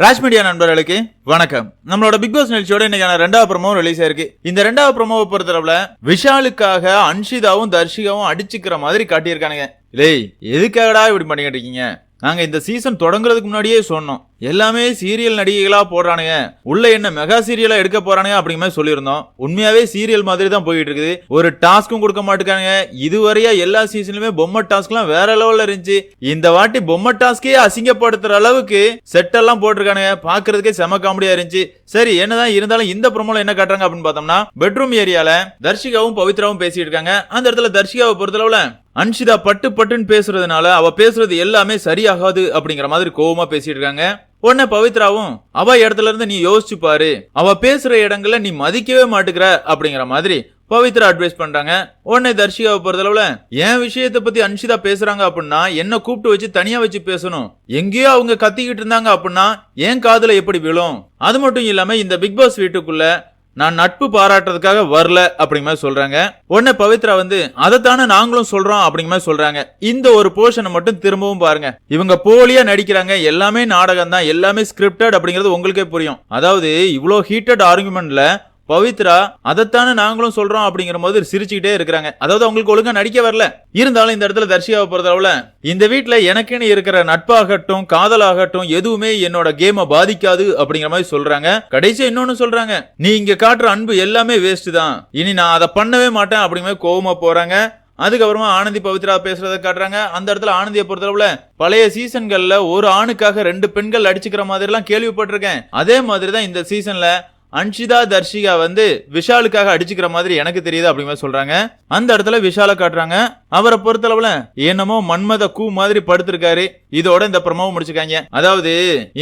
Raj media நண்பர்களுக்கு வணக்கம். நம்மளோட பிக் பாஸ் நிகழ்ச்சியோட இன்னைக்கான ரெண்டாவது ப்ரமோ ரிலீஸ் ஆயிருக்கு. இந்த ரெண்டாவது ப்ரமோவை பொறுத்தளவுல விஷாலுக்காக அன்ஷிதாவும் தர்ஷிகாவும் அடிச்சுக்கிற மாதிரி காட்டியிருக்கானுங்க. லே எதுக்காகடா இப்படி பண்ணிக்கிட்டு இருக்கீங்க? நாங்க இந்த சீசன் தொடங்குறதுக்கு முன்னாடியே சொன்னோம். எல்லாமே சீரியல் நடிகைகளா போடுறானுங்க. உள்ள என்ன மெகா சீரியலா எடுக்க போறானுங்க அப்படிங்கிற மாதிரி சொல்லியிருந்தோம். உண்மையாவே சீரியல் மாதிரி தான் போயிட்டு இருக்குது ஒரு டாஸ்க்கும் கொடுக்க மாட்டேங்கானுங்க இதுவரையா எல்லா சீசன்லயுமே பொம்மை டாஸ்க்லாம் வேற லெவல்ல இருந்துச்சு. இந்த வாட்டி பொம்மை டாஸ்கே அசிங்கப்படுத்துற அளவுக்கு செட் எல்லாம் போட்டிருக்கானுங்க. பாக்குறதுக்கே செம காமெடியா இருந்துச்சு. சரி என்னதான் இருந்தாலும் இந்த ப்ரோமோல என்ன காட்டுறாங்க அப்படின்னு பார்த்தோம்னா பெட்ரூம் ஏரியால தர்ஷிகாவும் பவித்ராவும் பேசிட்டு இருக்காங்க. அந்த இடத்துல தர்ஷிகாவை பொறுத்தளவுல அன்ஷிதா பட்டு பட்டுன்னு பேசுறதுனால அவ பேசுறது எல்லாமே சரியாகாது அப்படிங்கிற மாதிரி கோவமா பேசிட்டு இருக்காங்க. உடனே பவித்ராவும் அவ இடத்துல இருந்து நீ யோசிச்சு பாரு. அவ பேசுற இடங்கள நீ மதிக்கவே மாட்டுக்கிற அப்படிங்கிற மாதிரி பவித்ரா அட்வைஸ் பண்றாங்க. உடனே தர்ஷிகாவை பொறுத்தளவுல என் விஷயத்த பத்தி அன்ஷிதா பேசுறாங்க அப்படின்னா என்ன கூப்பிட்டு வச்சு தனியா வச்சு பேசணும். எங்கேயோ அவங்க கத்திக்கிட்டு இருந்தாங்க அப்படின்னா என் காதுல எப்படி விழும்? அது மட்டும் இல்லாம இந்த பிக் பாஸ் வீட்டுக்குள்ள நான் நட்பு பாராட்டுறதுக்காக வரல அப்படிங்க மாதிரி சொல்றாங்க. உடனே பவித்ரா வந்து அதைத்தானே நாங்களும் சொல்றோம் அப்படிங்க மாதிரி சொல்றாங்க. இந்த ஒரு போர்ஷனை மட்டும் திரும்பவும் பாருங்க. இவங்க போலியா நடிக்கிறாங்க. எல்லாமே நாடகம் தான் எல்லாமே ஸ்கிரிப்டட் அப்படிங்கிறது உங்களுக்கே புரியும். அதாவது இவ்வளோ ஹீட்டட் ஆர்குமெண்ட்ல பவித்ரா அதைத்தானே நாங்களும் சொல்றோம் அப்படிங்கிற போது சிரிச்சுக்கிட்டே இருக்கிறாங்க. அதாவது அவங்களுக்கு ஒழுங்கா நடிக்க வரல. இருந்தாலும் இந்த இடத்துல தர்ஷியாவை பொறுத்தளவுல இந்த வீட்டுல எனக்குன்னு இருக்கிற நட்பாகட்டும் காதலாகட்டும் எதுவுமே என்னோட கேமை பாதிக்காது அப்படிங்கிற மாதிரி சொல்றாங்க. கடைசியா இன்னொன்னு சொல்றாங்க நீ இங்க காட்டுற அன்பு எல்லாமே வேஸ்ட் தான். இனி நான் அதை பண்ணவே மாட்டேன் அப்படிங்கிற கோவமா போறாங்க. அதுக்கப்புறமா ஆனந்தி பவித்ரா பேசுறத காட்டுறாங்க. அந்த இடத்துல ஆனந்தியை பொறுத்தளவுல பழைய சீசன்கள்ல ஒரு ஆணுக்காக ரெண்டு பெண்கள் அடிச்சுக்கிற மாதிரி எல்லாம் கேள்விப்பட்டிருக்கேன். அதே மாதிரி தான் இந்த சீசன்ல அன்ஷிதா தர்ஷிகா வந்து விஷாலுக்காக அடிச்சுக்கிற மாதிரி எனக்கு தெரியுது அப்படிங்கிற சொல்றாங்க. அந்த இடத்துல விஷால காட்டுறாங்க. அவரை பொறுத்தளவுல என்னமோ மன்மத கூ மாதிரி படுத்திருக்காரு. இதோட இந்த ப்ரமோவை முடிச்சுக்காங்க. அதாவது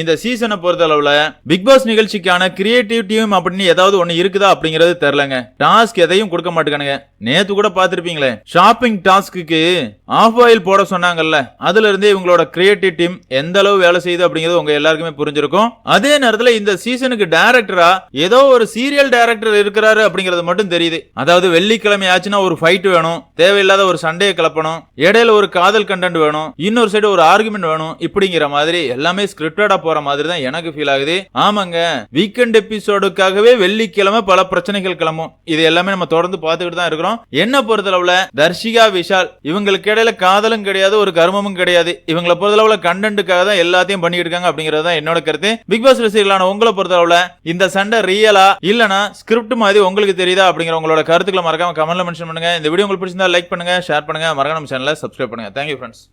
இந்த சீசனை பொறுத்தளவுல பிக் பாஸ் நிகழ்ச்சிக்கான கிரியேட்டிவ் டீம் அப்படின்னு ஏதாவது ஒண்ணு இருக்குதா அப்படிங்கறது தெரியலங்க. டாஸ்க் எதையும் கொடுக்க மாட்டேங்கானுங்க நேத்து கூட பாத்திருப்பீங்களே ஷாப்பிங் டாஸ்க்கு ஆஃப் ஆயில் போட சொன்னாங்கல்ல. அதுல இருந்தே இவங்களோட கிரியேட்டிவ் டீம் எந்த அளவு வேலை செய்யுது அப்படிங்கிறது உங்க எல்லாருக்குமே புரிஞ்சிருக்கும். அதே நேரத்துல இந்த சீசனுக்கு டைரக்டரா ஏதோ ஒரு சீரியல் டைரக்டர் இருக்கிறாரு அப்படிங்கிறது மட்டும் தெரியுது. அதாவது வெள்ளிக்கிழமை ஆச்சுன்னா ஒரு ஃபைட் வேணும். தேவையில்லாத ஒரு சண்டையை கிளப்பணும். இடையில ஒரு காதல் கண்டென்ட் வேணும். இன்னொரு சைடு ஒரு ஆர்குமெண்ட் வேணும். இப்படிங்கிற மாதிரி எல்லாமே ஸ்கிரிப்டடா போற மாதிரி தான் எனக்கு ஃபீல் ஆகுது. ஆமாங்க. வீக்கெண்ட் எபிசோடுக்காகவே வெள்ளிக்கிழமை பல பிரச்சனைகள் கிளம்பும். இது எல்லாமே நம்ம தொடர்ந்து பார்த்துக்கிட்டு தான் இருக்கிறோம். என்ன பொறுத்தளவுல தர்ஷிகா விஷால் இவங்களுக்கு இடையில காதலும் கிடையாது ஒரு கர்மமும் கிடையாது. இவங்களை பொறுத்தளவுல கண்டென்ட்டுக்காக தான் எல்லாத்தையும் பண்ணிட்டு இருக்காங்க அப்படிங்கிறது தான் என்னோட கருத்து. பிக் பாஸ் ரசிகர்களான உங்களை பொறுத்தளவுல இந்த சண்டை ரியலா இல்லனா ஸ்கிரிப்ட் மாதிரி உங்களுக்கு தெரியுதா அப்படிங்கிற உங்களோட கருத்துக்களை மறக்காம கமெண்ட்ல மென்ஷன் பண்ணுங்க. இந்த வீடியோ உங்களுக்கு பிடிச்சிருந்தா லைக் பண்ணுங்க ஷேர் பண்ணுங்கள் மறக்காம சேனலை சப்ஸ்கிரைப் பண்ணுங்கள் தேங்க்யூ ஃப்ரெண்ட்ஸ்